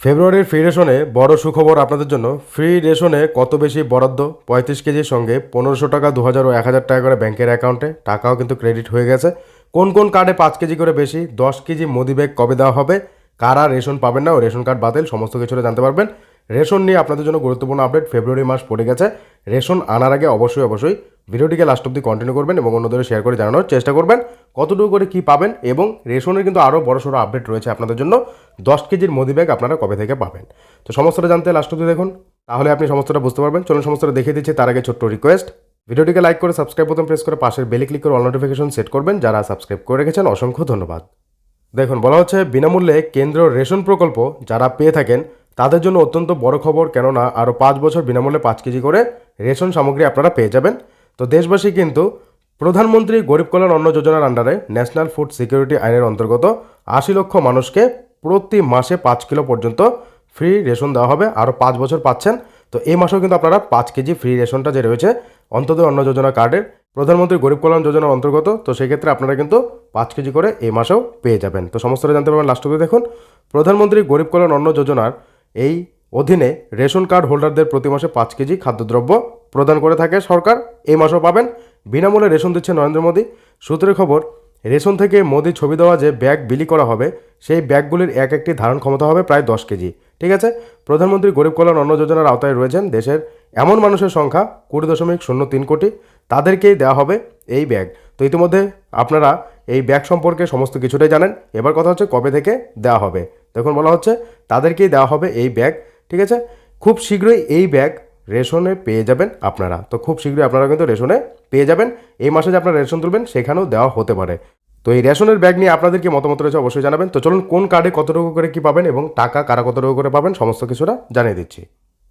ফেব্রুয়ারির ফ্রি রেশনে বড় সুখবর আপনাদের জন্য। ফ্রি রেশনে কত বেশি বরাদ্দ? পঁয়ত্রিশ কেজির সঙ্গে পনেরোশো টাকা দু হাজার ও এক হাজার টাকা করে ব্যাংকের অ্যাকাউন্টে টাকাও কিন্তু ক্রেডিট হয়ে গেছে। কোন কোন কার্ডে পাঁচ কেজি করে বেশি? দশ কেজি মোদি ব্যাগ কবে দেওয়া হবে? কারা রেশন পাবেন না? ও রেশন কার্ড বাতিল, সমস্ত কিছুটা জানতে পারবেন। রেশন নিয়ে আপনাদের জন্য গুরুত্বপূর্ণ আপডেট ফেব্রুয়ারি মাস পড়ে গেছে। রেশন আনার আগে অবশ্যই অবশ্যই ভিডিওটিকে লাস্ট অব্দি কন্টিনিউ করবেন এবং অন্যদের শেয়ার করে জানানোর চেষ্টা করবেন। কতটুকু করে কি পাবেন এবং রেশনের কিন্তু আরও বড় সড়ো আপডেট রয়েছে আপনাদের জন্য। দশ কেজির মোদি ব্যাগ আপনারা কবে থেকে পাবেন? তো সমস্তটা জানতে লাস্ট অব্দি দেখুন। তাহলে আপনি সমস্তটা বুঝতে পারবেন। চলুন সমস্তটা দেখিয়ে দিচ্ছি, তার আগে ছোট্ট রিকোয়েস্ট ভিডিওটিকে লাইক করে সাবস্ক্রাইব বোতাম প্রেস করে পাশের বেলে ক্লিক করে অল নোটিফিকেশন সেট করবেন। যারা সাবস্ক্রাইব করে রেখেছেন, অসংখ্য ধন্যবাদ। দেখুন, বলা হচ্ছে বিনামূল্যে কেন্দ্র রেশন প্রকল্প যারা পেয়ে থাকেন, তাদের জন্য অত্যন্ত বড় খবর। কেননা আরও পাঁচ বছর বিনামূল্যে পাঁচ কেজি করে রেশন সামগ্রী আপনারা পেয়ে যাবেন। তো দেশবাসী কিন্তু প্রধানমন্ত্রী গরিব কল্যাণ অন্ন যোজনার আন্ডারে ন্যাশনাল ফুড সিকিউরিটি আইনের অন্তর্গত আশি লক্ষ মানুষকে প্রতি মাসে পাঁচ কিলো পর্যন্ত ফ্রি রেশন দেওয়া হবে। আরও পাঁচ বছর পাচ্ছেন। তো এই মাসেও কিন্তু আপনারা পাঁচ কেজি ফ্রি রেশনটা যে রয়েছে, অন্তত অন্ন যোজনা কার্ডের প্রধানমন্ত্রী গরিব কল্যাণ যোজনার অন্তর্গত, তো সেক্ষেত্রে আপনারা কিন্তু পাঁচ কেজি করে এই মাসেও পেয়ে যাবেন। তো সমস্তটা জানতে পারবেন লাস্ট অব্দি দেখুন। প্রধানমন্ত্রী গরিব কল্যাণ অন্ন যোজনার এই অধীনে রেশন কার্ড হোল্ডারদের প্রতি মাসে পাঁচ কেজি খাদ্যদ্রব্য প্রদান করে থাকে সরকার। এই মাসেও পাবেন। বিনামূল্যে রেশন দিচ্ছে নরেন্দ্র মোদী। সূত্রের খবর, রেশন থেকে মোদি ছবি দেওয়া যে ব্যাগ বিলি করা হবে, সেই ব্যাগগুলির এক একটি ধারণ ক্ষমতা হবে প্রায় দশ কেজি। ঠিক আছে? প্রধানমন্ত্রী গরিব কল্যাণ অন্ন যোজনার আওতায় রয়েছেন দেশের এমন মানুষের সংখ্যা, কুড়ি দশমিক শূন্য তিন কোটি, তাদেরকেই দেওয়া হবে এই ব্যাগ। তো ইতিমধ্যে আপনারা এই ব্যাগ সম্পর্কে সমস্ত কিছুটাই জানেন। এবার কথা হচ্ছে কবে থেকে দেওয়া হবে। দেখুন বলা হচ্ছে, তাদেরকেই দেওয়া হবে এই ব্যাগ। ঠিক আছে? খুব শীঘ্রই এই ব্যাগ রেশনে পেয়ে যাবেন আপনারা। তো খুব শীঘ্রই আপনারা কিন্তু রেশনে পেয়ে যাবেন। এই মাসে যে আপনারা রেশন তুলবেন, সেখানেও দেওয়া হতে পারে। তো এই রেশনের ব্যাগ নিয়ে আপনাদের কি মতামত রয়েছে অবশ্যই জানাবেন। তো চলুন, কোন কার্ডে কতটুকু করে কি পাবেন এবং টাকা কারা কতটুকু করে পাবেন, সমস্ত কিছুটা জানিয়ে দিচ্ছি।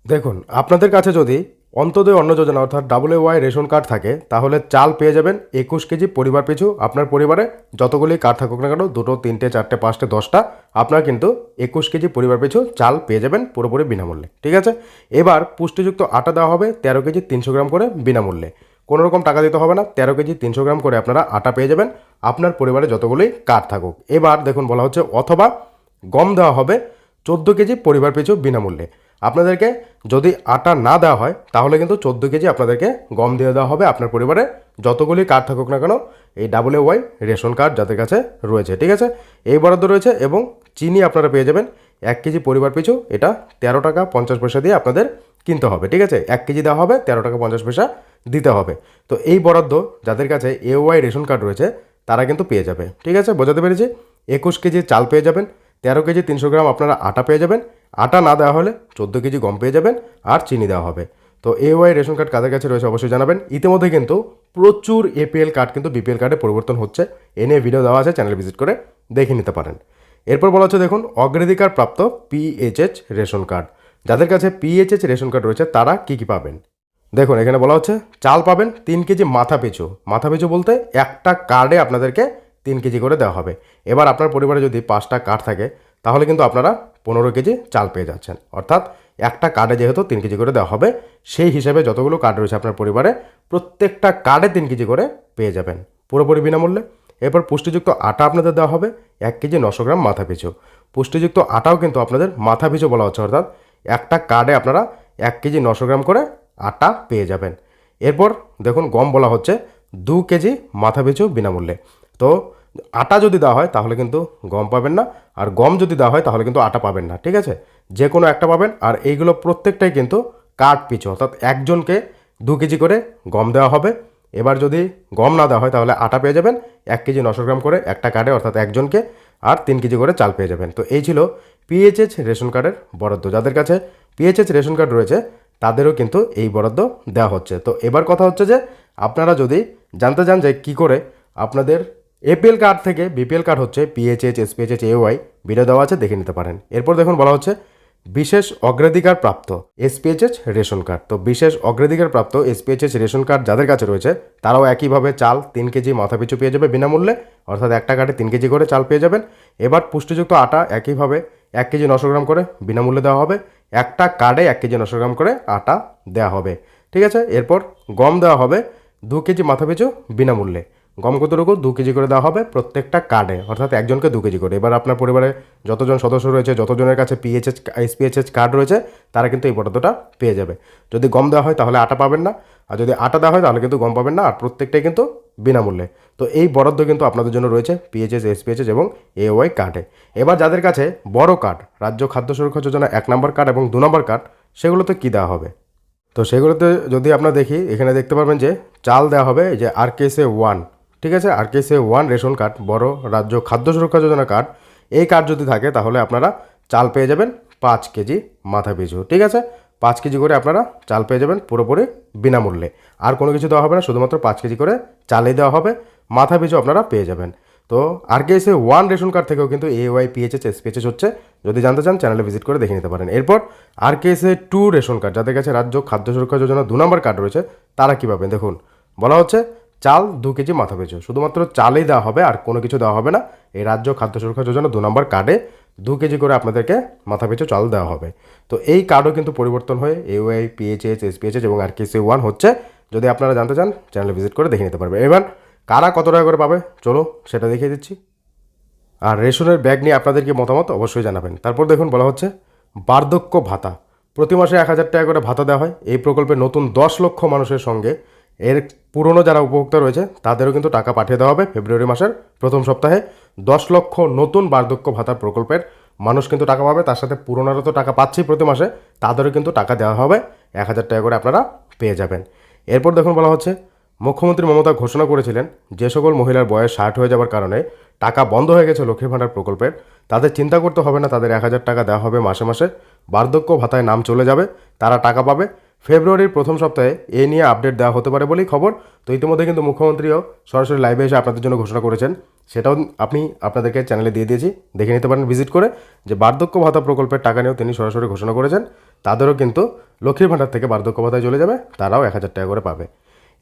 দেখুন, আপনাদের কাছে যদি অন্তদয় অন্ন যোজনা, অর্থাৎ ডাবল ওয়াই রেশন কার্ড থাকে, তাহলে চাল পেয়ে যাবেন একুশ কেজি পরিবার পিছু। আপনার পরিবারে যতগুলি কার্ড থাকুক না কেন, দুটো, তিনটে, চারটে, পাঁচটে, দশটা, আপনার কিন্তু একুশ কেজি পরিবার পিছু চাল পেয়ে যাবেন পুরোপুরি বিনামূল্যে, ঠিক আছে? এবার পুষ্টিযুক্ত আটা দেওয়া হবে তেরো কেজি তিনশো গ্রাম করে বিনামূল্যে। কোনো রকম টাকা দিতে হবে না, তেরো কেজি তিনশো গ্রাম করে আপনারা আটা পেয়ে যাবেন, আপনার পরিবারে যতগুলি কার্ড থাকুক। এবার দেখুন বলা হচ্ছে, অথবা গম দেওয়া হবে চোদ্দ কেজি পরিবার পিছু বিনামূল্যে। আপনাদেরকে যদি আটা না দেওয়া হয়, তাহলে কিন্তু চোদ্দ কেজি আপনাদেরকে গম দিয়ে দেওয়া হবে। আপনার পরিবারে যতগুলি কার্ড থাকুক না কেন, এই double A Y ration card যাদের কাছে রয়েছে, ঠিক আছে? এই বরাদ্দ রয়েছে এবং চিনি আপনারা পেয়ে যাবেন। এক কেজি পরিবার পিছু এটা তেরো টাকা পঞ্চাশ পয়সা দিয়ে আপনাদের কিনতে হবে, ঠিক আছে? এক কেজি দেওয়া হবে, তেরো টাকা পঞ্চাশ পয়সা দিতে হবে। তো এই বরাদ্দ যাদের কাছে এ ওয়াই রেশন কার্ড রয়েছে, তারা কিন্তু পেয়ে যাবে, ঠিক আছে? বোঝাতে পেরেছি? একুশ কেজি চাল পেয়ে যাবেন, তেরো কেজি তিনশো গ্রাম আপনারা আটা পেয়ে যাবেন আটা না দেওয়া হলে চোদ্দ কেজি গম পেয়ে যাবেন আর চিনি দেওয়া হবে। তো এ ওয়াই রেশন কার্ড কাদের কাছে রয়েছে অবশ্যই জানাবেন। ইতিমধ্যে কিন্তু প্রচুর এপিএল কার্ড কিন্তু বিপিএল কার্ডে পরিবর্তন হচ্ছে। এ নিয়ে ভিডিও দেওয়া আছে চ্যানেল ভিজিট করে দেখে নিতে পারেন। এরপর বলা হচ্ছে, দেখুন, অগ্রাধিকার প্রাপ্ত পিএইচএচ রেশন কার্ড। যাদের কাছে পিএইচএচ রেশন কার্ড রয়েছে, তারা কী কী পাবেন? দেখুন, এখানে বলা হচ্ছে, চাল পাবেন তিন কেজি মাথা পিছু। মাথা পিছু বলতে একটা কার্ডে আপনাদেরকে তিন কেজি করে দেওয়া হবে। এবার আপনার পরিবারে যদি পাঁচটা কার্ড থাকে তাহলে কিন্তু আপনারা পনেরো কেজি চাল পেয়ে যাচ্ছেন। অর্থাৎ একটা কার্ডে যেহেতু তিন কেজি করে দেওয়া হবে, সেই হিসাবে যতগুলো কার্ড রয়েছে আপনার পরিবারে, প্রত্যেকটা কার্ডে তিন কেজি করে পেয়ে যাবেন পুরোপুরি বিনামূল্যে। এরপর পুষ্টিযুক্ত আটা আপনাদের দেওয়া হবে, এক কেজি নশো গ্রাম মাথা পিছু। পুষ্টিযুক্ত আটাও কিন্তু আপনাদের মাথা পিছু বলা হচ্ছে, অর্থাৎ একটা কার্ডে আপনারা এক কেজি নশো গ্রাম করে আটা পেয়ে যাবেন। এরপর দেখুন, গম বলা হচ্ছে দু কেজি মাথা পিছু বিনামূল্যে। তো আটা যদি দেওয়া হয়, তাহলে কিন্তু গম পাবেন না। আর গম যদি দেওয়া হয়, তাহলে কিন্তু আটা পাবেন না, ঠিক আছে? যে কোনো একটা পাবেন। আর এইগুলো প্রত্যেকটাই কিন্তু কাঠ পিছু অর্থাৎ একজনকে দু কেজি করে গম দেওয়া হবে। এবার যদি গম না দেওয়া হয়, তাহলে আটা পেয়ে যাবেন। এক কেজি নশো গ্রাম করে একটা কার্ডে অর্থাৎ একজনকে, আর তিন কেজি করে চাল পেয়ে যাবেন। তো এই ছিল পিএইচএচ রেশন কার্ডের বরাদ্দ। যাদের কাছে পিএইচএচ রেশন কার্ড রয়েছে, তাদেরও কিন্তু এই বরাদ্দ দেওয়া হচ্ছে। তো এবার কথা হচ্ছে যে, আপনারা যদি জানতে চান যে কী করে আপনাদের এপিএল কার্ড থেকে বিপিএল কার্ড হচ্ছে পিএইচএচ এসপিএইচএচ এওয়াই, ভিডিও দেওয়া আছে, দেখে নিতে পারেন। এরপর দেখুন, বলা হচ্ছে বিশেষ অগ্রাধিকার প্রাপ্ত এসপিএইচএচ রেশন কার্ড। তো বিশেষ অগ্রাধিকার প্রাপ্ত এসপিএইচএচ রেশন কার্ড যাদের কাছে রয়েছে, তারাও একইভাবে চাল তিন কেজি মাথাপিছু পেয়ে যাবে বিনামূল্যে, অর্থাৎ একটা কার্ডে তিন কেজি করে চাল পেয়ে যাবেন। এবার পুষ্টিযুক্ত আটা একইভাবে এক কেজি নশো গ্রাম করে বিনামূল্যে দেওয়া হবে। একটা কার্ডে এক কেজি নশো গ্রাম করে আটা দেওয়া হবে। ঠিক আছে? এরপর গম দেওয়া হবে দু কেজি মাথাপিছু বিনামূল্যে। গম কতটুকু? দু কেজি করে দেওয়া হবে প্রত্যেকটা কার্ডে, অর্থাৎ একজনকে দু কেজি করে। এবার আপনার পরিবারে যতজন সদস্য রয়েছে, যতজনের কাছে পিএইচএস এসপিএইচএস কার্ড রয়েছে, তারা কিন্তু এই বরাদ্দটা পেয়ে যাবে। যদি গম দেওয়া হয় তাহলে আটা পাবেন না, আর যদি আটা দেওয়া হয় তাহলে কিন্তু গম পাবেন না, আর প্রত্যেকটাই কিন্তু বিনামূল্যে। তো এই বরাদ্দ কিন্তু আপনাদের জন্য রয়েছে পিএইচএস এসপিএইচএস এবং এওয়াই কার্ডে এবার যাদের কাছে বড় কার্ড রাজ্য খাদ্য সুরক্ষা যোজনা এক নম্বর কার্ড এবং দু নম্বর কার্ড সেগুলোতে কী দেওয়া হবে? তো সেগুলোতে যদি আমরা দেখি, এখানে দেখতে পারবেন যে চাল দেওয়া হবে যে আর কেসে ওয়ান ঠিক আছে? আর কেসে ওয়ান রেশন কার্ড বড় রাজ্য খাদ্য সুরক্ষা যোজনা কার্ড এই কার্ড যদি থাকে তাহলে আপনারা চাল পেয়ে যাবেন পাঁচ কেজি মাথা পিছু, ঠিক আছে? পাঁচ কেজি করে আপনারা চাল পেয়ে যাবেন পুরোপুরি বিনামূল্যে। আর কোনো কিছু দেওয়া হবে না, শুধুমাত্র পাঁচ কেজি করে চালই দেওয়া হবে, মাথা পিছু আপনারা পেয়ে যাবেন। তো আর কে এসে ওয়ান রেশন কার্ড থেকেও কিন্তু এ ওয়াই পিএইচএস এসপিএইচএস হচ্ছে। যদি জানতে চান চ্যানেলে ভিজিট করে দেখে নিতে পারেন। এরপর আর কে এসে টু রেশন কার্ড যাদের কাছে রাজ্য খাদ্য সুরক্ষা যোজনা দু নম্বর কার্ড রয়েছে, তারা কী পাবেন? দেখুন, বলা হচ্ছে চাল দু কেজি মাথা পিছু। শুধুমাত্র চালই দেওয়া হবে, আর কোনো কিছু দেওয়া হবে না। এই রাজ্য খাদ্য সুরক্ষা যোজনা দু নম্বর কার্ডে দু কেজি করে আপনাদেরকে মাথা পিছু চাল দেওয়া হবে। তো এই কার্ডও কিন্তু পরিবর্তন হয়ে এওআই পিএইচএস এসপিএইচএস এবং আর কেসি ওয়ান হচ্ছে। যদি আপনারা জানতে চান চ্যানেলে ভিজিট করে দেখে নিতে পারবেন। এবার কারা কত টাকা করে পাবে? চলো সেটা দেখিয়ে দিচ্ছি। আর রেশনের ব্যাগ নিয়ে আপনাদের কি মতামত? অবশ্যই জানাবেন। তারপর দেখুন, বলা হচ্ছে বার্ধক্য ভাতা। প্রতি মাসে এক হাজার টাকা করে ভাতা দেওয়া হয়। এই প্রকল্পে নতুন দশ লক্ষ মানুষের সঙ্গে এর পুরনো যারা উপভোক্তা রয়েছে, তাদেরও কিন্তু টাকা পাঠিয়ে দেওয়া হবে ফেব্রুয়ারি মাসের প্রথম সপ্তাহে। দশ লক্ষ নতুন বার্ধক্য ভাতা প্রকল্পের মানুষ কিন্তু টাকা পাবে, তার সাথে পুরোনোরা তো টাকা পাচ্ছেই প্রতি মাসে, তাদেরও কিন্তু টাকা দেওয়া হবে। এক হাজার টাকা করে আপনারা পেয়ে যাবেন। এরপর দেখুন বলা হচ্ছে, মুখ্যমন্ত্রী মমতা ঘোষণা করেছিলেন যে সকল মহিলার বয়স ষাট হয়ে যাওয়ার কারণে টাকা বন্ধ হয়ে গেছে লক্ষ্মী ভাণ্ডার প্রকল্পের। তাদের চিন্তা করতে হবে না, তাদের এক হাজার টাকা দেওয়া হবে মাসে মাসে। বার্ধক্য ভাতায় নাম চলে যাবে, তারা টাকা পাবে। ফেব্রুয়ারির প্রথম সপ্তাহে এ নিয়ে আপডেট দেওয়া হতে পারে বলেই খবর। তো ইতিমধ্যে কিন্তু মুখ্যমন্ত্রীও সরাসরি লাইভে এসে আপনাদের জন্য ঘোষণা করেছেন। সেটাও আপনি আপনাদেরকে চ্যানেলে দিয়ে দিয়েছি। দেখে নিতে পারেন ভিজিট করে যে বার্ধক্য ভাতা প্রকল্পের টাকা নিয়েও তিনি সরাসরি ঘোষণা করেছেন। তাদেরও কিন্তু লক্ষ্মীর ভাণ্ডার থেকে বার্ধক্য ভাতায় চলে যাবে, তারাও এক হাজার টাকা করে পাবে।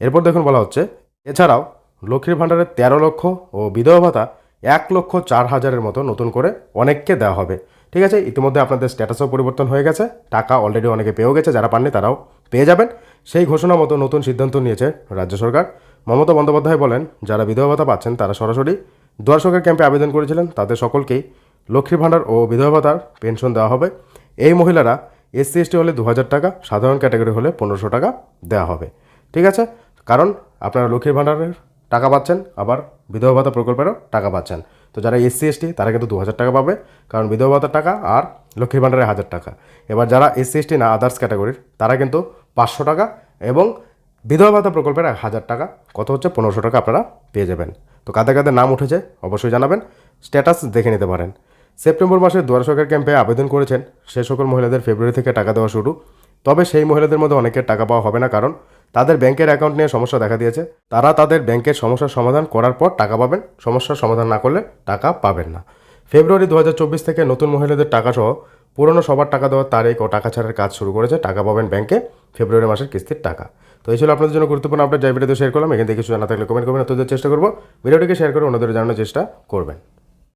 এরপর দেখুন বলা হচ্ছে, এছাড়াও লক্ষ্মীর ভাণ্ডারের তেরো লক্ষ ও বিধবা ভাতা এক লক্ষ চার হাজারের মতো নতুন করে অনেককে দেওয়া হবে। ঠিক আছে? ইতিমধ্যে আপনাদের স্ট্যাটাসও পরিবর্তন হয়ে গেছে। টাকা অলরেডি অনেকে পেয়েও গেছে, যারা পাননি তারাও পেয়ে যাবেন। সেই ঘোষণা মতো নতুন সিদ্ধান্ত নিয়েছে রাজ্য সরকার। মমতা বন্দ্যোপাধ্যায় বলেন, যারা বিধবা ভাতা পাচ্ছেন তারা সরাসরি দুয়ার সরকার ক্যাম্পে আবেদন করেছিলেন। তাদের সকলকেই লক্ষ্মীর ভাণ্ডার ও বিধবা ভাতার পেনশন দেওয়া হবে। এই মহিলারা এসসি, এসটি হলে দু হাজার টাকা, সাধারণ ক্যাটাগরি হলে পনেরোশো টাকা দেওয়া হবে। ঠিক আছে? কারণ আপনারা লক্ষ্মীর ভাণ্ডারের টাকা পাচ্ছেন, আবার বিধবা ভাতা প্রকল্পেরও টাকা পাচ্ছেন। তো যারা এসসি, এসটি, তারা কিন্তু দু হাজার টাকা পাবে, কারণ বিধবা ভাতার টাকা আর লক্ষ্মীর ভাণ্ডারের হাজার টাকা। এবার যারা এসসি, এসটি না আদার্স ক্যাটাগরির তারা কিন্তু পাঁচশো টাকা এবং বিধবা ভাতা প্রকল্পের হাজার টাকা। কত হচ্ছে? পনেরোশো টাকা আপনারা পেয়ে যাবেন। তো কাদের কাদের নাম উঠেছে, অবশ্যই জানাবেন স্ট্যাটাস দেখে নিতে পারেন। সেপ্টেম্বর মাসে দুয়ার সরকার ক্যাম্পে আবেদন করেছেন, সে সকল মহিলাদের ফেব্রুয়ারি থেকে টাকা দেওয়া শুরু। তবে সেই মহিলাদের মধ্যে অনেকের টাকা পাওয়া হবে না, কারণ তাদের ব্যাংকের অ্যাকাউন্ট নিয়ে সমস্যা দেখা দিয়েছে। তারা তাদের ব্যাংকের সমস্যার সমাধান করার পর টাকা পাবেন। সমস্যার সমাধান না করলে টাকা পাবেন না। ফেব্রুয়ারি দু হাজার চব্বিশ থেকে নতুন মহিলাদের টাকা সহ পুরনো সবার টাকা দেওয়ার তারিখ ও টাকা ছাড়ার কাজ শুরু করেছে টাকা পাবেন ব্যাংকে ফেব্রুয়ারি মাসের কিস্তির টাকা। তো এই ছিল আপনাদের জন্য গুরুত্বপূর্ণ আপডেট যাই ভিডিওতে শেয়ার করলাম, এখান থেকে কিছু জানা থাকলে কমেন্ট করবেন। অত্যন্ত চেষ্টা করব। ভিডিওটিকে শেয়ার করে অন্যদের জানানোর চেষ্টা করবেন।